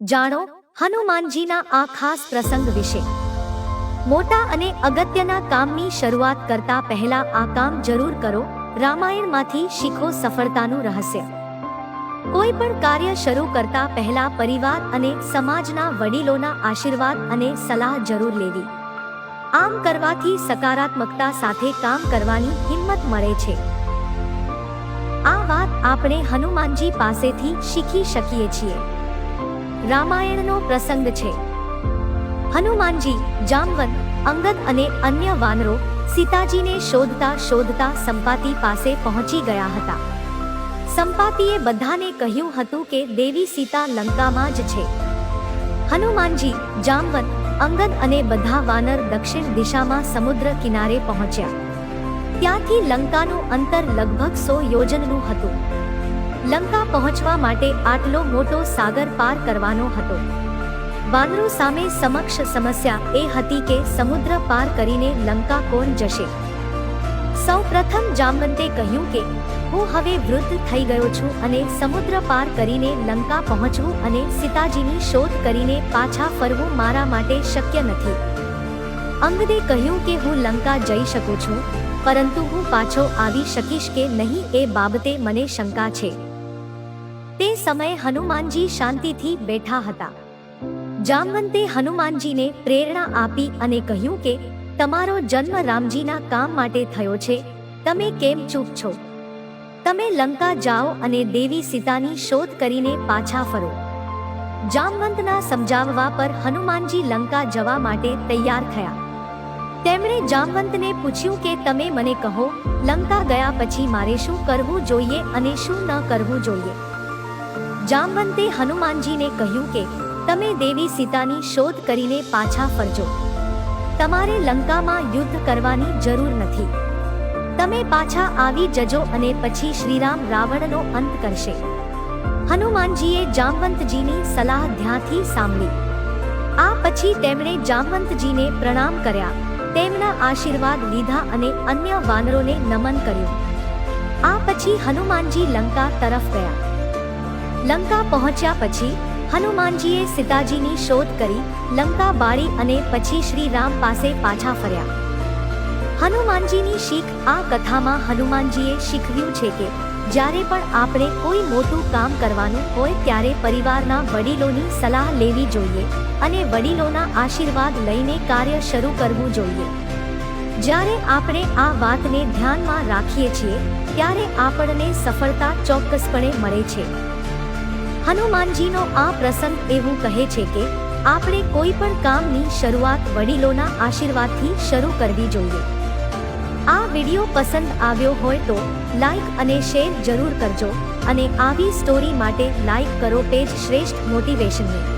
જાણો, હનુમાનજીના આ ખાસ પ્રસંગ વિશે. મોટા અને અગત્યના કામની શરૂઆત કરતા પહેલા આ કામ જરૂર કરો, રામાયણમાંથી શીખો સફળતાનું રહસ્ય. કોઈ પણ કાર્ય શરૂ કરતા પહેલા પરિવાર અને સમાજના વડીલોના આશીર્વાદ અને સલાહ જરૂર લેવી. આમ કરવાથી સકારાત્મકતા સાથે કામ કરવાની હિંમત મળે છે. આ વાત આપણે હનુમાનજી પાસેથી શીખી શકીએ છીએ. રામાયણનો પ્રસંગ છે. હનુમાનજી જામવંત અંગદ અને અન્ય વાનરો સીતાજીને શોધતા શોધતા સંપાતિ પાસે પહોંચી ગયા હતા. સંપાતિએ બધાને કહ્યું હતું કે દેવી સીતા લંકામાં જ છે. હનુમાનજી જામવંત અંગદ અને બધા વાનર દક્ષિણ દિશામાં સમુદ્ર કિનારે પહોંચ્યા. ત્યાંથી લંકાનું અંતર લગભગ સો યોજનનું હતું. લંકા પહોંચવા માટે આટલો મોટો સાગર પાર કરવાનો હતો. વાનરો સામે સમક્ષ સમસ્યા એ હતી કે સમુદ્ર પાર કરીને લંકા કોણ જશે? સૌ પ્રથમ જામવંતે કહ્યું કે, હું હવે વૃદ્ધ થઈ ગયો છું અને સમુદ્ર પાર કરીને લંકા પહોંચવું અને સીતાજીની શોધ કરીને પાછા ફરવું મારા માટે શક્ય નથી. અંગદે કહ્યું કે હું લંકા જઈ શકું છું, પરંતુ હું પાછો આવી શકીશ કે નહીં એ બાબતે મને શંકા છે. સમયે હનુમાનજી શાંતિથી બેઠા હતા. જામવંતે હનુમાનજીને પ્રેરણા આપી અને કહ્યું કે, તમારો જન્મ રામજીના કામ માટે થયો છે. તમે કેમ ચૂપ છો? તમે લંકા જાઓ અને દેવી સીતાની શોધ કરીને પાછા ફરો. જામવંતના સમજાવવા પર હનુમાનજી લંકા જવા માટે તૈયાર થયા. તેમણે જામવંતને પૂછ્યું કે, તમે મને કહો, લંકા ગયા પછી મારે શું કરવું જોઈએ અને શું ન કરવું જોઈએ? જામવંતે હનુમાનજીને કહ્યું કે, તમે દેવી સીતાની શોધ કરીને પાછા ફરજો. તમારે લંકામાં યુદ્ધ કરવાની જરૂર નથી. તમે પાછા આવી જજો અને પછી શ્રીરામ રાવણનો અંત કરશે. હનુમાનજીએ જામવંતજીની સલાહ ધ્યાનથી સાંભળી. આ પછી તેમણે જામવંતજીને પ્રણામ કર્યા. તેમના આશીર્વાદ લીધા અને અન્ય વાનરોને નમન કર્યું. આ પછી હનુમાનજી લંકા તરફ ગયા. લંકા પહોંચ્યા પછી હનુમાનજીએ સીતાજીની શોધ કરી લંકા બાળી અને પછી શ્રી રામ પાસે પાછા ફર્યા. હનુમાનજીની શીખ આ કથામાં હનુમાનજીએ શીખવ્યું છે કે જ્યારે પણ આપણે કોઈ મોટું કામ કરવાનું હોય ત્યારે પરિવારના વડીલોની સલાહ લેવી જોઈએ અને વડીલોના આશીર્વાદ લઈને કાર્ય શરૂ કરવું જોઈએ. જ્યારે આપણે આ વાતને ધ્યાનમાં રાખીએ છીએ, ત્યારે આપણને સફળતા ચોક્કસપણે મળે છે. હનુમાનજીનો આ પ્રસંગ એવું કહે છે કે આપણે કોઈ પણ કામની શરૂઆત વડીલોના આશીર્વાદથી શરૂ કરવી જોઈએ. આ વિડિયો પસંદ આવ્યો હોય તો લાઈક અને શેર જરૂર કરજો અને આવી સ્ટોરી માટે લાઈક કરો પેજ શ્રેષ્ઠ મોટિવેશનને.